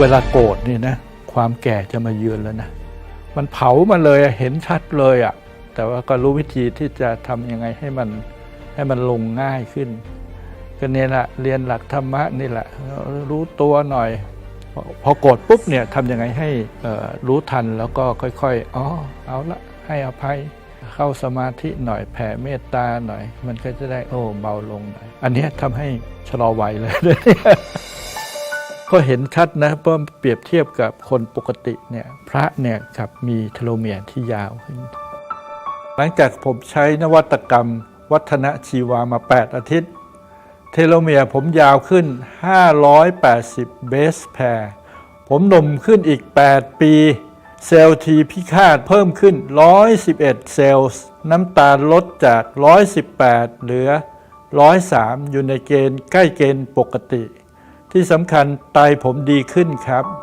เวลาโกรธนี่นะความแก่จะมาเยือนแล้วนะ มันเผามาเลยเห็นชัดเลยอะแต่ว่าก็รู้วิธีที่จะทำยังไงให้มันให้มันลงง่ายขึ้นก็เนี่ยแหละเรียนหลักธรรมะนี่แหละรู้ตัวหน่อย พอโกรธปุ๊บเนี่ยทำยังไงให้รู้ทันแล้วก็ค่อยๆอ๋อเอาละให้อภัยเข้าสมาธิหน่อยแผ่เมตตาหน่อย มันก็จะได้โอ้เบาลงหน่อย อันนี้ทำให้ชะลอวัยเลย ก็เห็นชัดนะเพราะเปรียบเทียบกับคนปกติเนี่ยพระเนี่ยครับมีเทโลเมียร์ที่ยาวขึ้น หลังจากผมใช้นวัตกรรม วัฒนชีวามา 8 อาทิตย์ เทโลเมียร์ผมยาวขึ้น 580 เบสแพร์ผมหนุ่มขึ้นอีก 8 ปี เซลล์ทีพิฆาตเพิ่มขึ้น 111 เซลล์น้ำตาลลดจาก 118 เหลือ 103 อยู่ในเกณฑ์ใกล้เกณฑ์ปกติ ที่สำคัญไตผมดีขึ้นครับ